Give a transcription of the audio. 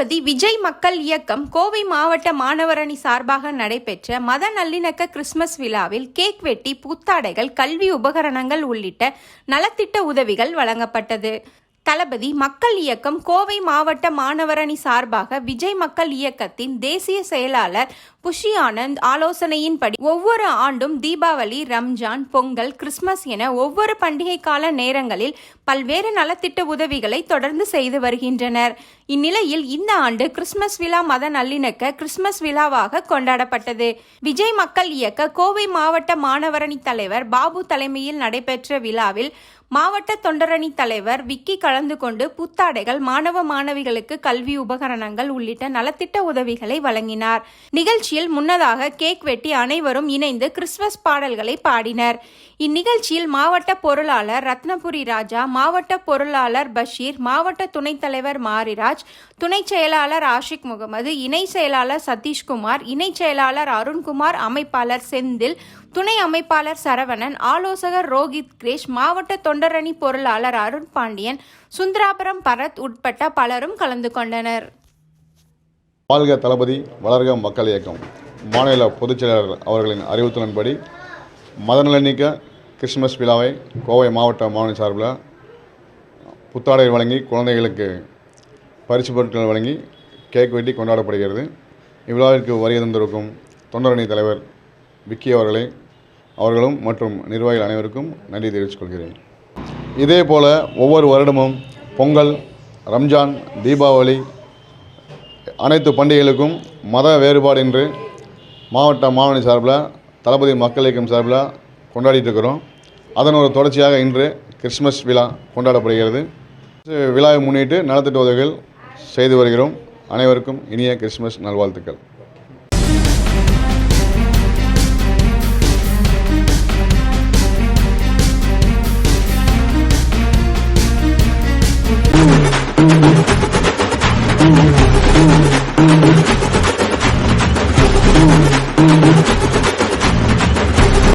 தளபதி விஜய் மக்கள் இயக்கம் கோவை மாவட்ட மாணவரணி சார்பாக நடைபெற்ற மத நல்லிணக்க கிறிஸ்துமஸ் விழாவில் கேக் வெட்டி புத்தாடைகள் கல்வி உபகரணங்கள் உள்ளிட்ட நலத்திட்ட உதவிகள் வழங்கப்பட்டது. தளபதி மக்கள் இயக்கம் கோவை மாவட்ட மாணவரணி சார்பாக விஜய் மக்கள் இயக்கத்தின் தேசிய செயலாளர் புஷி ஆனந்த் ஆலோசனையின்படி ஒவ்வொரு ஆண்டும் தீபாவளி ரம்ஜான் பொங்கல் கிறிஸ்துமஸ் என ஒவ்வொரு பண்டிகை கால நேரங்களில் பல்வேறு நலத்திட்ட உதவிகளை தொடர்ந்து செய்து வருகின்றனர். இந்நிலையில் இந்த ஆண்டு கிறிஸ்துமஸ் விழா மத நல்லிணக்க கிறிஸ்துமஸ் விழாவாக கொண்டாடப்பட்டது. விஜய் மக்கள் இயக்க கோவை மாவட்ட மாணவரணி தலைவர் பாபு தலைமையில் நடைபெற்ற விழாவில் மாவட்ட தொண்டரணி தலைவர் விக்கி கலந்து கொண்டு புத்தாடைகள் மாணவ மாணவிகளுக்கு கல்வி உபகரணங்கள் உள்ளிட்ட நலத்திட்ட உதவிகளை வழங்கினார். நிகழ்ச்சியில் முன்னதாக கேக் வெட்டி அனைவரும் இணைந்து கிறிஸ்துமஸ் பாடல்களை பாடினர். இந்நிகழ்ச்சியில் மாவட்ட பொருளாளர் ரத்னபுரி ராஜா மாவட்ட பொருளாளர் பஷீர் மாவட்ட துணைத் தலைவர் மாரிராஜ் துணை செயலாளர் ஆஷிக் முகமது இணை செயலாளர் சதீஷ்குமார் இணை செயலாளர் அருண்குமார் அமைப்பாளர் செந்தில் துணை அமைப்பாளர் சரவணன் ஆலோசகர் ரோஹித் கிரேஷ் மாவட்ட தொண்டரணி பொருளாளர் அருண் பாண்டியன் சுந்தராபுரம் பரத் உட்பட்ட பலரும் கலந்து கொண்டனர். வாழ்க தளபதி வளர்க மக்கள் இயக்கம் மாநில பொதுச் செயலாளர் அவர்களின் அறிவுறுத்தலின்படி மதநலனிக்க கிறிஸ்மஸ் விழாவை கோவை மாவட்ட மாநில சார்பில் புத்தாடை வழங்கி குழந்தைகளுக்கு பரிசு பொருட்கள் வழங்கி கேக் வெட்டி கொண்டாடப்படுகிறது. இவ்விழாவிற்கு வருகை தந்திருக்கும் தொண்டரணி தலைவர் விக்கி அவர்களை அவர்களும் மற்றும் நிர்வாகிகள் அனைவருக்கும் நன்றி தெரிவித்துக் கொள்கிறேன். இதே போல் ஒவ்வொரு வருடமும் பொங்கல் ரம்ஜான் தீபாவளி அனைத்து பண்டிகைகளுக்கும் மத வேறுபாடின்றி மாவட்ட மாணவனி சார்பில் தளபதி மக்கள் இயக்கம் சார்பில் கொண்டாடிட்டு இருக்கிறோம். அதன் ஒரு தொடர்ச்சியாக இன்று கிறிஸ்மஸ் விழா கொண்டாடப்படுகிறது. விழாவை முன்னிட்டு நலத்திட்ட உதவிகள் செய்து வருகிறோம். அனைவருக்கும் இனிய கிறிஸ்மஸ் நல்வாழ்த்துக்கள்.